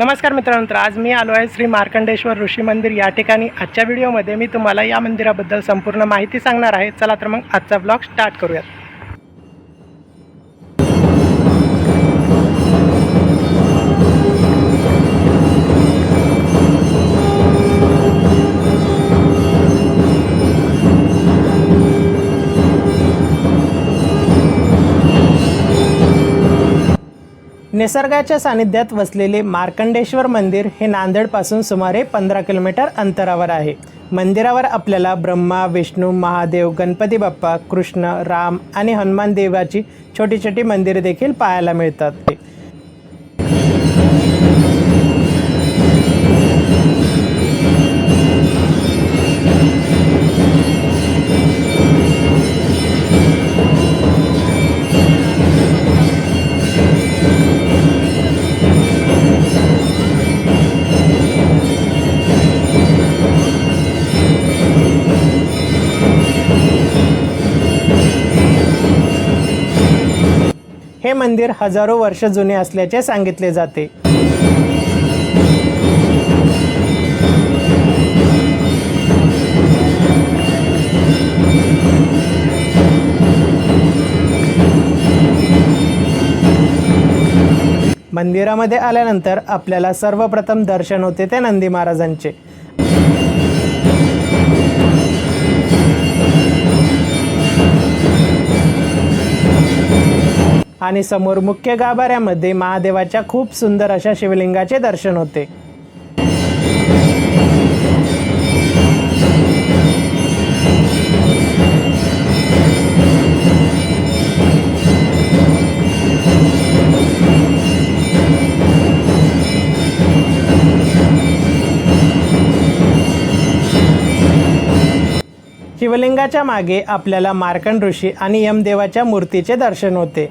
नमस्कार मित्रांनो तर आज मी आलो आहे श्री मार्कंडेश्वर ऋषी मंदिर या ठिकाणी. आजच्या व्हिडिओमध्ये मी तुम्हाला या मंदिराबद्दल संपूर्ण माहिती सांगणार आहे. चला तर मग आजचा ब्लॉग स्टार्ट करूयात. निसर्गाच्या सानिध्यात वसलेले मार्कंडेश्वर मंदिर हे नांदेडपासून सुमारे पंधरा किलोमीटर अंतरावर आहे. मंदिरावर आपल्याला ब्रह्मा विष्णू महादेव गणपती बाप्पा कृष्ण राम आणि हनुमान देवाची छोटी छोटी मंदिरे देखील पाहायला मिळतात. हे मंदिर हजारो वर्ष जुने असल्याचे सांगितले जाते. मंदिरामध्ये आल्यानंतर आपल्याला सर्वप्रथम दर्शन होते ते नंदी महाराजांचे. आणि समोर मुख्य गाभाऱ्यामध्ये महादेवाच्या खूप सुंदर अशा शिवलिंगाचे दर्शन होते. शिवलिंगाच्या मागे आपल्याला मार्कंड ऋषी आणि यमदेवाच्या मूर्तीचे दर्शन होते.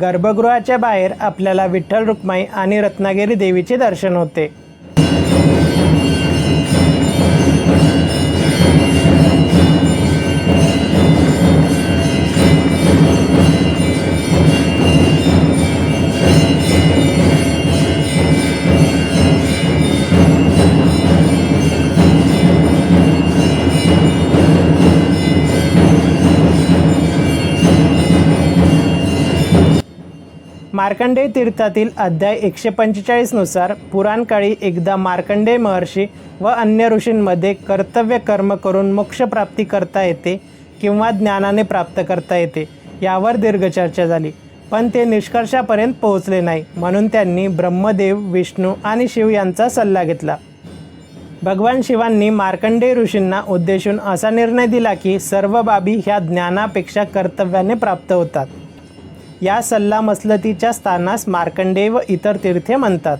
गर्भगृहाच्या बाहेर आपल्याला विठ्ठल रुक्माई आणि रत्नागिरी देवीचे दर्शन होते. मार्कंडेय तीर्थातील अध्याय एकशे पंचेचाळीसनुसार पुराणकाळी एकदा मार्कंडेय महर्षी व अन्य ऋषींमध्ये कर्तव्य कर्म करून मोक्षप्राप्ती करता येते किंवा ज्ञानाने प्राप्त करता येते यावर दीर्घ चर्चा झाली. पण ते निष्कर्षापर्यंत पोहोचले नाही म्हणून त्यांनी ब्रह्मदेव विष्णू आणि शिव यांचा सल्ला घेतला. भगवान शिवांनी मार्कंडेय ऋषींना उद्देशून असा निर्णय दिला की सर्व बाबी ह्या ज्ञानापेक्षा कर्तव्याने प्राप्त होतात. या सल्ला मसलतीच्या स्थानास मार्कंडेय व इतर तीर्थे म्हणतात.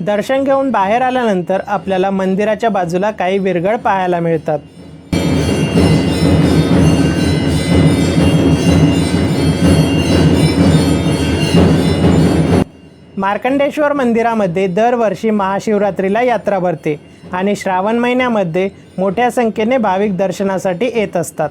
दर्शन घेऊन बाहेर आल्यानंतर आपल्याला मंदिराच्या बाजूला काही विरगळ पाहायला मिळतात. मार्कंडेश्वर मंदिरामध्ये दरवर्षी महाशिवरात्रीला यात्रा भरते आणि श्रावण महिन्यामध्ये मोठ्या संख्येने भाविक दर्शनासाठी येत असतात.